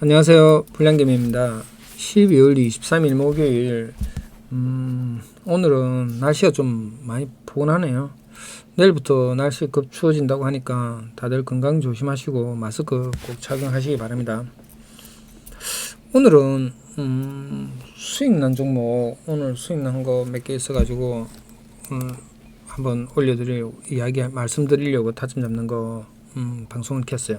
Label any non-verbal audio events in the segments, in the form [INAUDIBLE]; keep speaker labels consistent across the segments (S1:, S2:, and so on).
S1: 안녕하세요. 불량개미입니다. 12월 23일 목요일. 음, 오늘은 날씨가 좀 많이 포근하네요. 내일부터 날씨 급 추워진다고 하니까 다들 건강 조심하시고 마스크 꼭 착용하시기 바랍니다. 오늘은 음, 수익 난 종목 오늘 수익 난 거 몇 개 있어가지고 오늘 한번 올려드리려고 이야기 말씀드리려고 타점 잡는 거 음, 방송을 켰어요.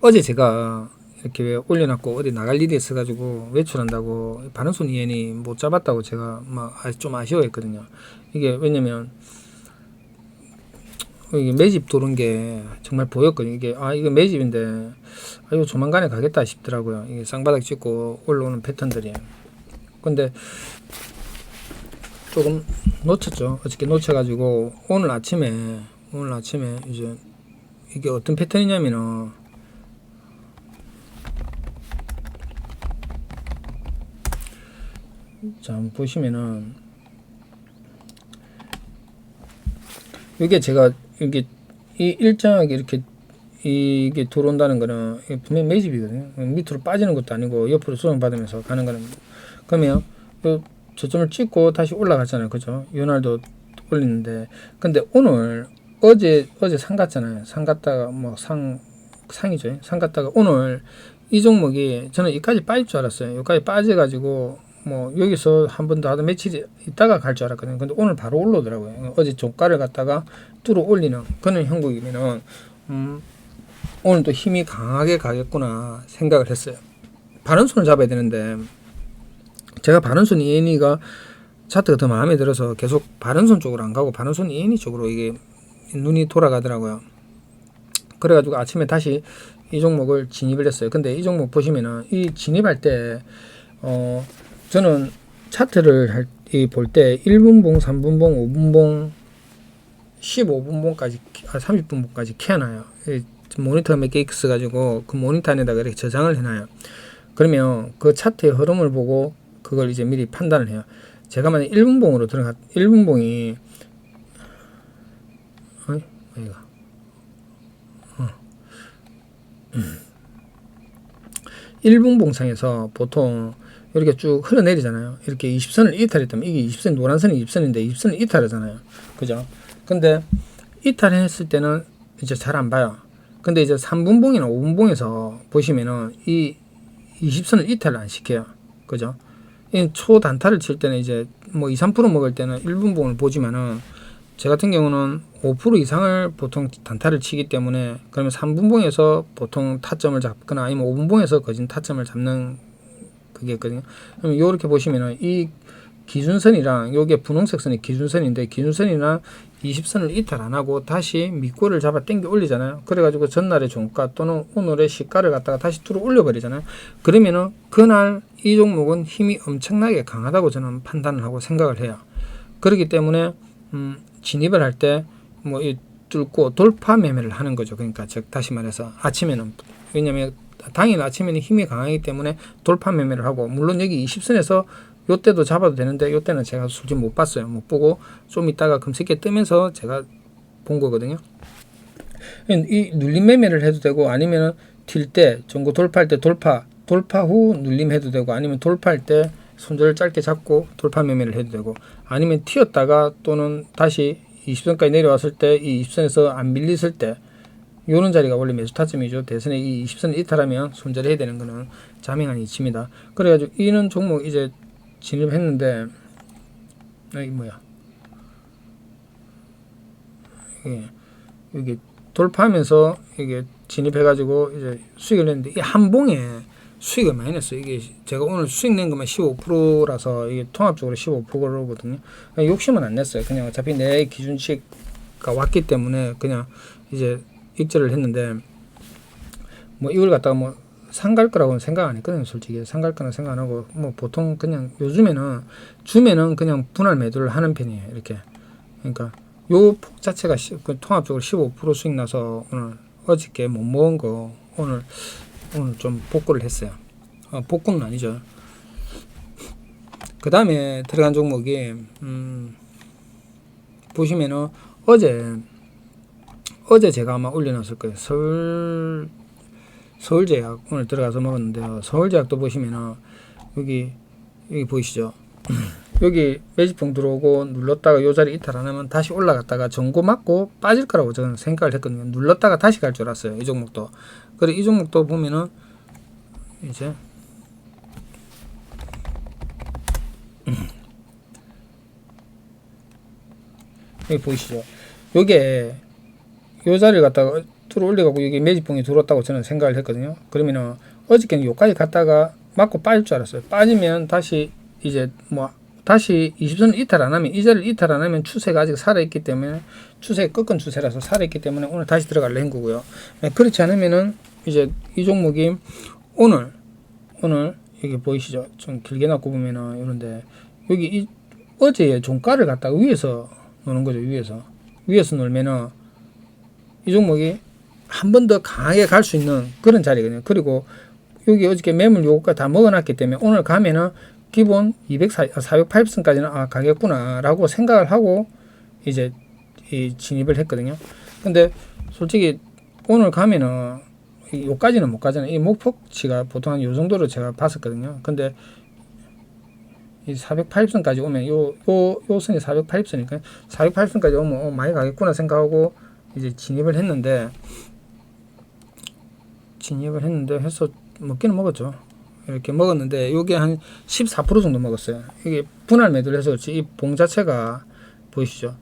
S1: 어제 제가 이렇게 왜 올려놨고 어디 나갈 일이 있어가지고 외출한다고 바른손 이엔이 못 잡았다고 제가 막좀 아쉬워했거든요. 이게 왜냐면 이게 매집 도는 게 정말 보였거든요. 이게 아 이거 매집인데 아 이거 조만간에 가겠다 싶더라고요. 이게 쌍바닥 찍고 올라오는 패턴들이. 근데 조금 놓쳤죠. 어저께 놓쳐가지고 오늘 아침에 오늘 아침에 이제 이게 어떤 패턴이냐면은 자 보시면은 이게 제가 이게 이 일정하게 이렇게 이게 들어온다는 거는 이게 분명 매집이거든요. 밑으로 빠지는 것도 아니고 옆으로 수정 받으면서 가는 거는 그러면 요 저점을 찍고 다시 올라갔잖아요. 그죠? 요날도 올리는데 근데 오늘 어제 어제 상 갔잖아요. 상 갔다가 뭐 상 상이죠. 상 갔다가 오늘 이 종목이 저는 여기까지 빠질 줄 알았어요. 여기까지 빠져가지고 뭐 여기서 한 번 더 하다 며칠 있다가 갈 줄 알았거든요. 근데 오늘 바로 올라오더라고요. 어제 종가를 갖다가 뚫어 올리는 그런 형국이면은 음, 오늘 또 힘이 강하게 가겠구나 생각을 했어요. 바른 손을 잡아야 되는데 제가 바른 손 이엔이가 차트가 더 마음에 들어서 계속 바른 손 쪽으로 안 가고 바른 손 이엔이 쪽으로 이게 눈이 돌아가더라고요. 그래가지고 아침에 다시 이 종목을 진입을 했어요. 근데 이 종목 보시면은 이 진입할 때 어, 저는 차트를 할, 볼때 1분봉, 3분봉, 5분봉, 15분봉까지, 아, 30분봉까지 캐놔요. 모니터가 몇개 있어가지고 그 모니터 안에다가 이렇게 저장을 해놔요. 그러면 그 차트의 흐름을 보고 그걸 이제 미리 판단을 해요. 제가 만약 1분봉으로 들어가, 1분봉이, 어이, 어이가. 어. 음. 1분 봉상에서 보통 이렇게 쭉 흘러내리잖아요. 이렇게 20선을 이탈했다면 이게 20선 노란선이 20선인데 20선을 이탈하잖아요. 그죠? 근데 이탈했을 때는 이제 잘 안 봐요. 근데 이제 3분봉이나 5분봉에서 보시면은 이 20선을 이탈을 안 시켜요. 그죠? 이 초단타를 칠 때는 이제 뭐 2, 3% 먹을 때는 1분봉을 보지만은 제 같은 경우는 5% 이상을 보통 단타를 치기 때문에 그러면 3분봉에서 보통 타점을 잡거나 아니면 5분봉에서 거진 타점을 잡는 그게 있거든요. 그럼 요렇게 보시면은 이 기준선이랑 요게 분홍색 선이 기준선인데 기준선이나 20선을 이탈 안 하고 다시 밑골을 잡아 당겨 올리잖아요. 그래가지고 전날의 종가 또는 오늘의 시가를 갖다가 다시 뚫어 올려버리잖아요. 그러면은 그날 이 종목은 힘이 엄청나게 강하다고 저는 판단을 하고 생각을 해요. 그렇기 때문에 음, 진입을 할 때 뭐 이 뚫고 돌파 매매를 하는 거죠. 그러니까 즉 다시 말해서 아침에는 왜냐면 당일 아침에는 힘이 강하기 때문에 돌파 매매를 하고 물론 여기 20선에서 요때도 잡아도 되는데 요때는 제가 솔직히 못 봤어요. 못 보고 좀 이따가 금세게 뜨면서 제가 본 거거든요. 이 눌림 매매를 해도 되고 아니면은 튈때 전고 돌파할 때 돌파 돌파 후 눌림 해도 되고 아니면 돌파할 때 손절을 짧게 잡고 돌파 매매를 해도 되고 아니면 튀었다가 또는 다시 20선까지 내려왔을 때 이 20선에서 안 밀렸을 때 요런 자리가 원래 매수 타점이죠. 대선에 이 20선 이탈하면 손절해야 되는 거는 자명한 이치입니다. 그래가지고 이는 종목 이제 진입했는데 여기 뭐야 이게 여기 돌파하면서 이게 진입해가지고 이제 수익을 냈는데 이 한 봉에 수익을 많이 냈어요. 이게 제가 오늘 수익 낸 것만 15%라서 이게 통합적으로 15%거든요. 욕심은 안 냈어요. 그냥 어차피 내 기준치가 왔기 때문에 그냥 이제 익절을 했는데 뭐 이걸 갖다가 뭐 상갈 거라고는 생각 안 했거든요, 솔직히. 상갈 거는 생각 안 하고, 뭐 보통 그냥 요즘에는, 주면은 그냥 분할 매도를 하는 편이에요, 이렇게. 그러니까 요 폭 자체가 시, 그 통합적으로 15% 수익 나서 오늘 어저께 못 먹은 거 오늘, 오늘 좀 복구를 했어요. 어, 복구는 아니죠. 그 다음에 들어간 종목이, 음, 보시면은 어제 어제 제가 아마 올려놨을 거예요. 서울 서울제약 오늘 들어가서 먹었는데요. 서울제약도 보시면은 여기 여기 보이시죠? [LAUGHS] 여기 매집봉 들어오고 눌렀다가 요 자리 이탈 안 하면 다시 올라갔다가 전고 맞고 빠질 거라고 저는 생각을 했거든요. 눌렀다가 다시 갈 줄 알았어요. 이 종목도. 그래 이 종목도 보면은 이제 [CLEARS THROAT] 여기 보이시죠? 요게 요 자리를 갖다가 들어 올려갖고 여기 매집봉이 들어왔다고 저는 생각을 했거든요. 그러면은 어저께는 요까지 갔다가 맞고 빠질 줄 알았어요. 빠지면 다시 이제 뭐 다시 20선 이탈 안 하면 이 자리를 이탈 안 하면 추세가 아직 살아 있기 때문에 추세 꺾은 추세라서 살아 있기 때문에 오늘 다시 들어갈래 한 거고요. 네, 그렇지 않으면은 이제 이 종목이 오늘 오늘 여기 보이시죠? 좀 길게 놨고 보면은 이런데 여기 이 어제 종가를 갖다가 위에서 노는 거죠. 위에서 위에서 놀면은 이 종목이 한 번 더 강하게 갈 수 있는 그런 자리거든요. 그리고 여기 어저께 매물 요거까지 다 먹어놨기 때문에 오늘 가면은 기본 204, 408선까지는 아 가겠구나라고 생각을 하고 이제 이 진입을 했거든요. 근데 솔직히 오늘 가면은 이 요까지는 못 가잖아요. 이 목표치가 보통 한 요 정도로 제가 봤었거든요. 근데 이 408선까지 오면 요 요 요 선이 408선이니까 408선까지 오면 어, 많이 가겠구나 생각하고 이제 진입을 했는데 진입을 했는데 해서 먹기는 먹었죠. 이렇게 먹었는데 요게 한 14% 정도 먹었어요. 이게 분할 매도를 해서 그렇지 이 봉 자체가 보이시죠?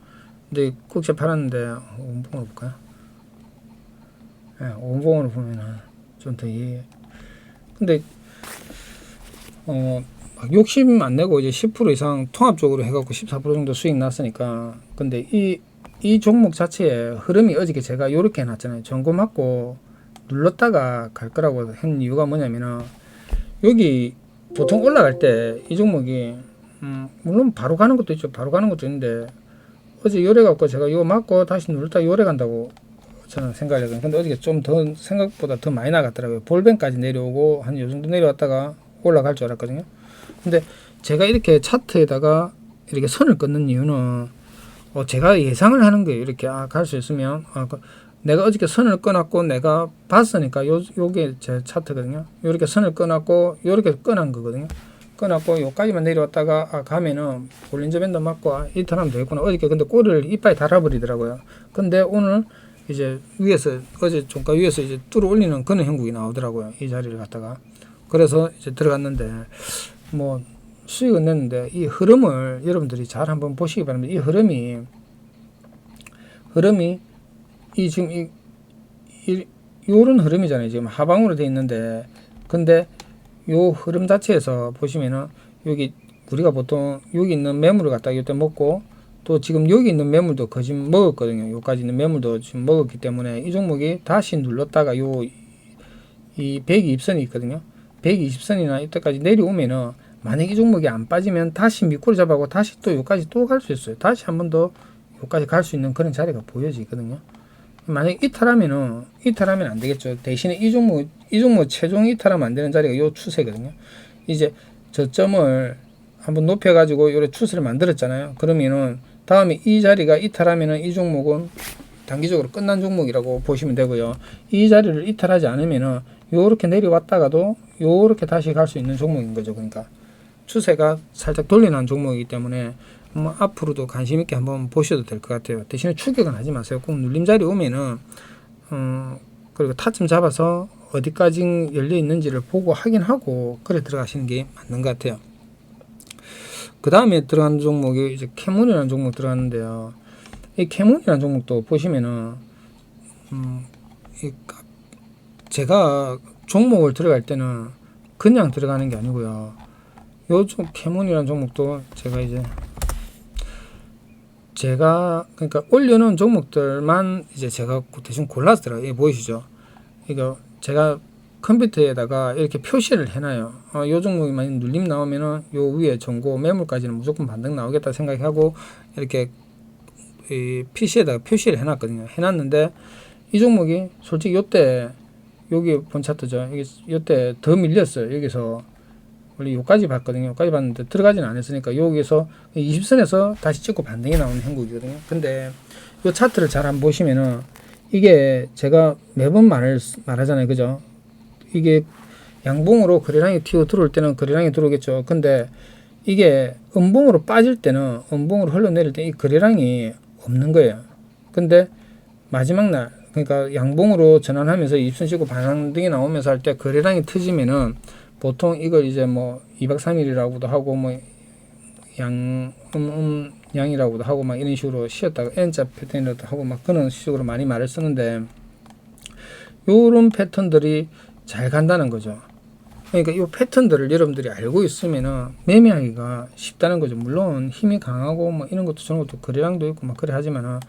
S1: 근데 꼭지 팔았는데 원봉으로 볼까요? 예, 원봉으로 보면은 좀 더 이해. 근데 어, 막 욕심 안 내고 이제 10% 이상 통합적으로 해갖고 14% 정도 수익 났으니까 근데 이, 이 종목 자체의 흐름이 어저께 제가 요렇게 해놨잖아요. 전고 맞고 눌렀다가 갈 거라고 한 이유가 뭐냐면은 여기 보통 올라갈 때 이 종목이 음, 물론 바로 가는 것도 있죠. 바로 가는 것도 있는데 어제 요래 갖고 제가 이거 맞고 다시 누르다 요래 간다고 저는 생각을 했거든요. 근데 어저께 좀 더 생각보다 더 많이 나갔더라고요. 볼뱅까지 내려오고 한 요 정도 내려왔다가 올라갈 줄 알았거든요. 근데 제가 이렇게 차트에다가 이렇게 선을 끊는 이유는 어, 제가 예상을 하는 거예요. 이렇게 아, 갈 수 있으면 아, 그, 내가 어저께 선을 끊었고 내가 봤으니까 요 요게 제 차트거든요. 요렇게 선을 끊었고 요렇게 끊은 거거든요. 끊었고 요까지만 내려왔다가 아, 가면은 볼린저 밴드 맞고 아, 이탈하면 되겠구나. 어저께 근데 꼬리를 이빨에 달아버리더라고요. 근데 오늘 이제 위에서 어제 종가 위에서 이제 뚫어 올리는 그런 형국이 나오더라고요. 이 자리를 갖다가 그래서 이제 들어갔는데 뭐 수익은 냈는데 이 흐름을 여러분들이 잘 한번 보시기 바랍니다. 이 흐름이 흐름이 이 지금 이, 이 요런 흐름이잖아요. 지금 하방으로 돼 있는데 근데 요 흐름 자체에서 보시면은 여기 우리가 보통 여기 있는 매물을 갖다 이때 먹고 또 지금 여기 있는 매물도 거짓 먹었거든요. 요까지 있는 매물도 지금 먹었기 때문에 이 종목이 다시 눌렀다가 요 이 120선이 있거든요. 120선이나 이때까지 내려오면은 만약 이 종목이 안 빠지면 다시 밑꼬리 잡아고 다시 또 요까지 또 갈 수 있어요. 다시 한 번더 요까지 갈 수 있는 그런 자리가 보여지거든요. 만약 이탈하면은 이탈하면 안 되겠죠. 대신에 이 종목 이 종목 최종 이탈하면 안 되는 자리가 요 추세거든요. 이제 저점을 한번 높여 가지고 요래 추세를 만들었잖아요. 그러면은 다음에 이 자리가 이탈하면은 이 종목은 단기적으로 끝난 종목이라고 보시면 되고요. 이 자리를 이탈하지 않으면은 요렇게 내려왔다가도 요렇게 다시 갈 수 있는 종목인 거죠. 그러니까 추세가 살짝 돌려난 종목이기 때문에 뭐 앞으로도 관심 있게 한번 보셔도 될 것 같아요. 대신에 추격은 하지 마세요. 꼭 눌림 자리 오면은 어 그리고 타점 잡아서 어디까지 열려 있는지를 보고 확인하고 그래 들어가시는 게 맞는 것 같아요. 그 다음에 들어간 종목이 이제 캐몬이라는 종목 들어갔는데요. 이 캐몬이라는 종목도 보시면은 음, 제가 종목을 들어갈 때는 그냥 들어가는 게 아니고요. 요즘 캐몬이라는 종목도 제가 이제 제가 그러니까 올려놓은 종목들만 이제 제가 들어요. 이게 보이시죠? 이거 제가 컴퓨터에다가 이렇게 표시를 해놔요. 어, 요 종목이 많이 눌림 나오면은 요 위에 전고 매물까지는 무조건 반등 나오겠다 생각하고 이렇게 이 PC에다가 표시를 해놨거든요. 해놨는데 이 종목이 솔직히 요때 여기 본 차트죠. 이게 요때 더 밀렸어요. 여기서 원래 요까지 봤거든요. 요까지 봤는데 들어가지는 않았으니까 여기서 20선에서 다시 찍고 반등이 나오는 형국이거든요. 근데 요 차트를 잘 한번 보시면은 이게 제가 매번 말을 말하잖아요. 그죠? 이게 양봉으로 거래량이 튀어 들어올 때는 거래량이 들어오겠죠. 근데 이게 음봉으로 빠질 때는 음봉으로 흘러내릴 때 이 거래량이 없는 거예요. 근데 마지막 날 그러니까 양봉으로 전환하면서 입선 시고 반항등이 나오면서 할 때 거래량이 터지면은 보통 이걸 이제 뭐 2박 3일이라고도 하고 뭐 양, 음, 음, 양이라고도 하고 막 이런 식으로 쉬었다가 N자 패턴이라도 하고 막 그런 식으로 많이 말을 쓰는데 요런 패턴들이 잘 간다는 거죠. 그러니까 이 패턴들을 여러분들이 알고 있으면은 매매하기가 쉽다는 거죠. 물론 힘이 강하고 뭐 이런 것도 저런 것도 거래량도 있고 막 그래 하지만은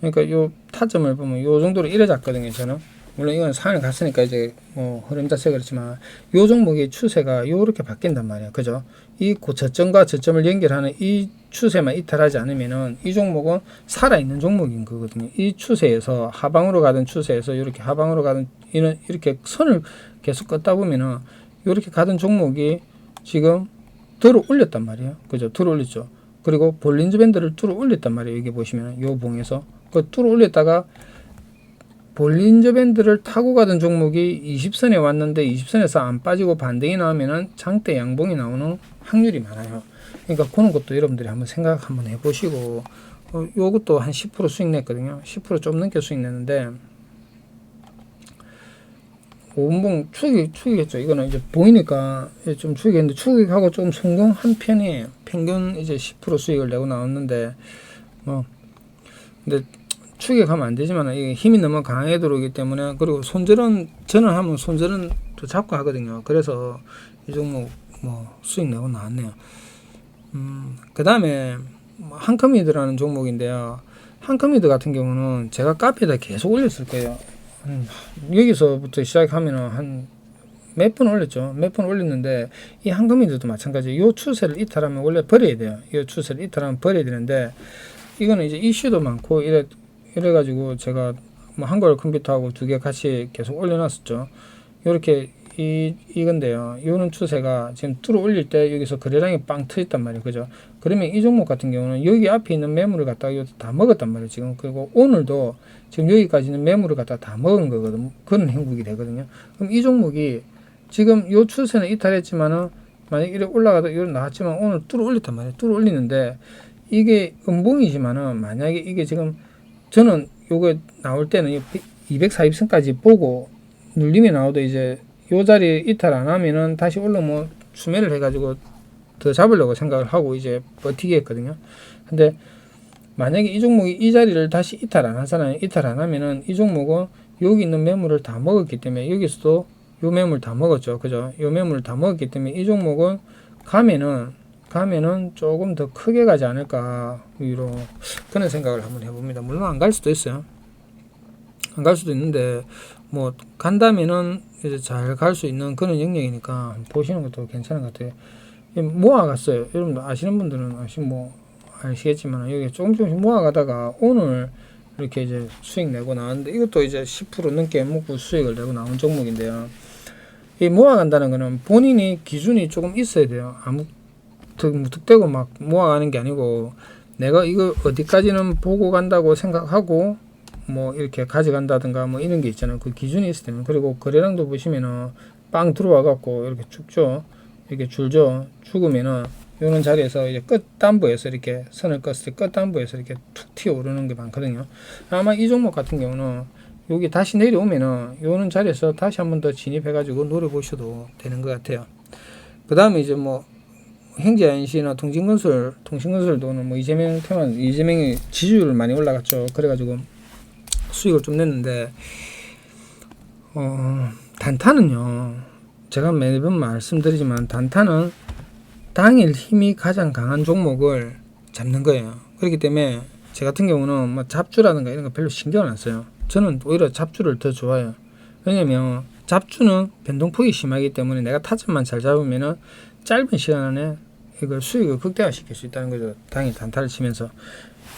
S1: 그러니까 요 타점을 보면 요 정도로 이래 잡거든요. 저는 물론 이건 상을 갔으니까 이제 뭐 흐름 자체가 그렇지만 요 종목의 추세가 요렇게 바뀐단 말이에요. 그죠? 이 고- 저점과 저점을 연결하는 이 추세만 이탈하지 않으면은 이 종목은 살아있는 종목인 거거든요. 이 추세에서 하방으로 가던 추세에서 이렇게 하방으로 가던 이런 이렇게 선을 계속 걷다 보면은 이렇게 가던 종목이 지금 들어 올렸단 말이에요. 그죠? 들어 올렸죠. 그리고 볼린저 밴드를 뚫어 올렸단 말이에요. 여기 보시면 요 봉에서 그 뚫어 올렸다가 볼린저 밴드를 타고 가던 종목이 20선에 왔는데 20선에서 안 빠지고 반등이 나오면은 장대 양봉이 나오는 확률이 많아요. 그러니까 그런 것도 여러분들이 한번 생각 한번 해보시고 어, 요것도 한 10% 수익 냈거든요. 10%좀 넘게 수익 냈는데 5분봉 추익 추익했죠. 이거는 이제 보이니까 좀 추익했는데 추익하고 좀 성공한 편이에요. 평균 이제 10% 수익을 내고 나왔는데 뭐 근데 추격하면 안 되지만 이게 힘이 너무 강하게 들어오기 때문에 그리고 손절은 저는 하면 손절은 또 잡고 하거든요. 그래서 이 종목 뭐 수익 내고 나왔네요. 음, 그 다음에 한컴미드라는 종목인데요. 한컴미드 같은 경우는 제가 카페에다 계속 올렸을 거예요. 음, 여기서부터 시작하면은 한몇 번 올렸죠. 몇 번 올렸는데 이 한금이들도 마찬가지. 요 추세를 이탈하면 원래 버려야 돼요. 이 추세를 이탈하면 버려야 되는데 이거는 이제 이슈도 많고 이래 이래 가지고 제가 뭐 한글 컴퓨터하고 두 개 같이 계속 올려놨었죠. 이렇게 이 이건데요. 요는 추세가 지금 뚫어 올릴 때 여기서 거래량이 빵 터졌단 말이에요. 그죠? 그러면 이 종목 같은 경우는 여기 앞에 있는 매물을 갖다가 여기다 먹었단 말이에요. 지금 그리고 오늘도 지금 여기까지 있는 매물을 갖다가 다 먹은 거거든. 그런 행국이 되거든요. 그럼 이 종목이 지금 요 추세는 이탈했지만은 만약 이렇게 올라가다 이렇게 나왔지만 오늘 뚫어 올렸단 말이에요. 뚫어 올리는데 이게 음봉이지만은 만약에 이게 지금 저는 요거 나올 때는 240선까지 보고 눌림이 나오도 이제 요 자리 이탈 안 하면은 다시 올라뭐 수매를 해가지고 더 잡으려고 생각을 하고 이제 버티게 했거든요. 근데 만약에 이 종목이 이 자리를 다시 이탈 안 하잖아요. 이탈 안 하면은 이 종목은 여기 있는 매물을 다 먹었기 때문에 여기서도 요 매물 다 먹었죠. 그죠? 요 매물 다 먹었기 때문에 이 종목은 가면은 가면은 조금 더 크게 가지 않을까 위로 그런 생각을 한번 해봅니다. 물론 안 갈 수도 있어요. 안 갈 수도 있는데 뭐 간다면은 이제 잘 갈 수 있는 그런 영역이니까 보시는 것도 괜찮은 것 같아요. 이 모아갔어요. 여러분들 아시는 분들은 아시 뭐 아시겠지만 여기 조금 조금씩 모아가다가 오늘 이렇게 이제 수익 내고 나왔는데 이것도 이제 10% 넘게 먹고 수익을 내고 나온 종목인데요. 이 모아간다는 거는 본인이 기준이 조금 있어야 돼요. 아무 득, 무턱대고 막 모아가는 게 아니고 내가 이거 어디까지는 보고 간다고 생각하고 뭐 이렇게 가져간다든가 뭐 이런 게 있잖아요. 그 기준이 있을 때는 그리고 거래량도 보시면은 빵 들어와 갖고 이렇게 쭉죠. 이렇게 줄죠. 죽으면은 요런 자리에서 이제 끝 단부에서 이렇게 선을 껐을 때 끝 단부에서 이렇게 툭 튀어 오르는 게 많거든요. 아마 이 종목 같은 경우는 여기 다시 내려오면은 요런 자리에서 다시 한 번 더 진입해 가지고 노려 보셔도 되는 것 같아요. 그 다음에 이제 뭐 행제NC나 통신건설, 통신건설도는 뭐 이재명 테만 이재명이 지지율을 많이 올라갔죠. 그래가지고 수익을 좀 냈는데 어, 단타는요. 제가 매번 말씀드리지만 단타는 당일 힘이 가장 강한 종목을 잡는 거예요. 그렇기 때문에 제 같은 경우는 뭐 잡주라든가 이런 거 별로 신경 안 써요. 저는 오히려 잡주를 더 좋아해요. 왜냐면 잡주는 변동폭이 심하기 때문에 내가 타점만 잘 잡으면은 짧은 시간 안에 이걸 수익을 극대화시킬 수 있다는 거죠. 당일 단타를 치면서.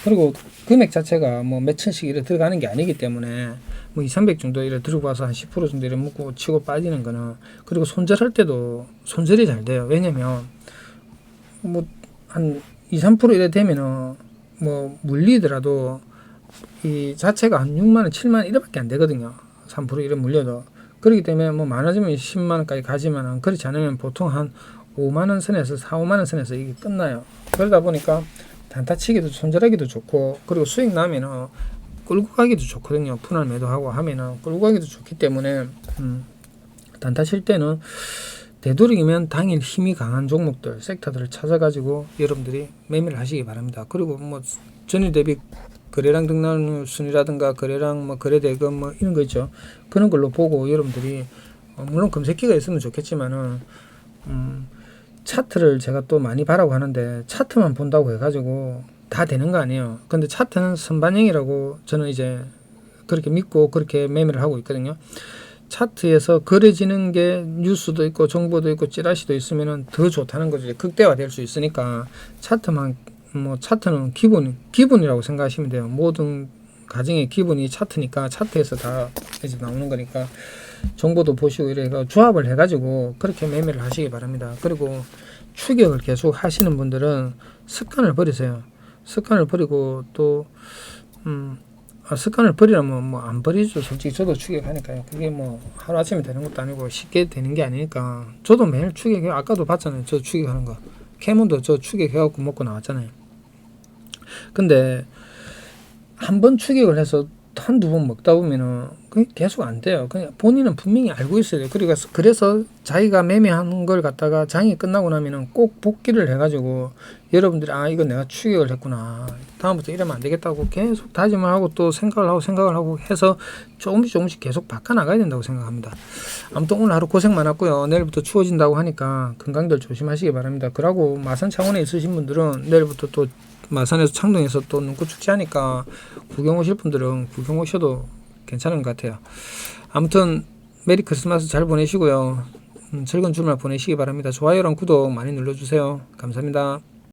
S1: 그리고 금액 자체가 뭐 몇천씩 이래 들어가는 게 아니기 때문에 뭐 2, 300 정도 이래 들고 와서 한 10% 정도 이래 묶고 치고 빠지는 거는 그리고 손절할 때도 손절이 잘 돼요. 왜냐면 뭐 한 2, 3% 이래 되면은 뭐 물리더라도 이 자체가 한 6만 원, 7만 원 이래밖에 안 되거든요. 3% 이래 물려도. 그렇기 때문에 뭐 많아지면 10만 원까지 가지만 그렇지 않으면 보통 한 5만 원 선에서 4, 5만 원 선에서 이게 끝나요. 그러다 보니까 단타치기도 손절하기도 좋고 그리고 수익 나면은 끌고 가기도 좋거든요. 분할 매도하고 하면은 끌고 가기도 좋기 때문에 음, 단타 칠 때는 되도록이면 당일 힘이 강한 종목들, 섹터들을 찾아가지고 여러분들이 매매를 하시기 바랍니다. 그리고 뭐 전일 대비 거래량 등락 순이라든가 거래량 뭐 거래 대금 뭐 이런 거 있죠. 그런 걸로 보고 여러분들이 어, 물론 검색기가 있으면 좋겠지만은 음, 차트를 제가 또 많이 봐라고 하는데 차트만 본다고 해가지고 다 되는 거 아니에요. 근데 차트는 선반영이라고 저는 이제 그렇게 믿고 그렇게 매매를 하고 있거든요. 차트에서 그려지는 게 뉴스도 있고 정보도 있고 찌라시도 있으면은 더 좋다는 거죠. 극대화될 수 있으니까 차트만 뭐 차트는 기본 기본이라고 생각하시면 돼요. 모든 가정의 기본이 차트니까 차트에서 다 이제 나오는 거니까 정보도 보시고 이래가 조합을 해가지고 그렇게 매매를 하시기 바랍니다. 그리고 추격을 계속 하시는 분들은 습관을 버리세요. 습관을 버리고 또 음, 아, 습관을 버리라면 뭐 안 버리죠. 솔직히 저도 추격하니까요. 그게 뭐 하루 아침에 되는 것도 아니고 쉽게 되는 게 아니니까 저도 매일 추격해. 아까도 봤잖아요. 저 추격하는 거. 캐문도 저 추격해갖고 먹고 나왔잖아요. 근데 한 번 추격을 해서 한두 번 먹다 보면은 계속 안 돼요. 그냥 본인은 분명히 알고 있어야 돼요. 그리고 그래서 자기가 매매한 걸 갖다가 장이 끝나고 나면은 꼭 복귀를 해가지고 여러분들이 아 이거 내가 추격을 했구나. 다음부터 이러면 안 되겠다고 계속 다짐을 하고 또 생각을 하고 생각을 하고 해서 조금씩 조금씩 계속 바꿔 나가야 된다고 생각합니다. 아무튼 오늘 하루 고생 많았고요. 내일부터 추워진다고 하니까 건강들 조심하시기 바랍니다. 그러고 마산 창원에 있으신 분들은 내일부터 또 마산에서 창동에서 또 눈꽃 축제하니까 구경 오실 분들은 구경 오셔도 괜찮은 것 같아요. 아무튼 메리 크리스마스 잘 보내시고요. 음, 즐거운 주말 보내시기 바랍니다. 좋아요랑 구독 많이 눌러주세요. 감사합니다.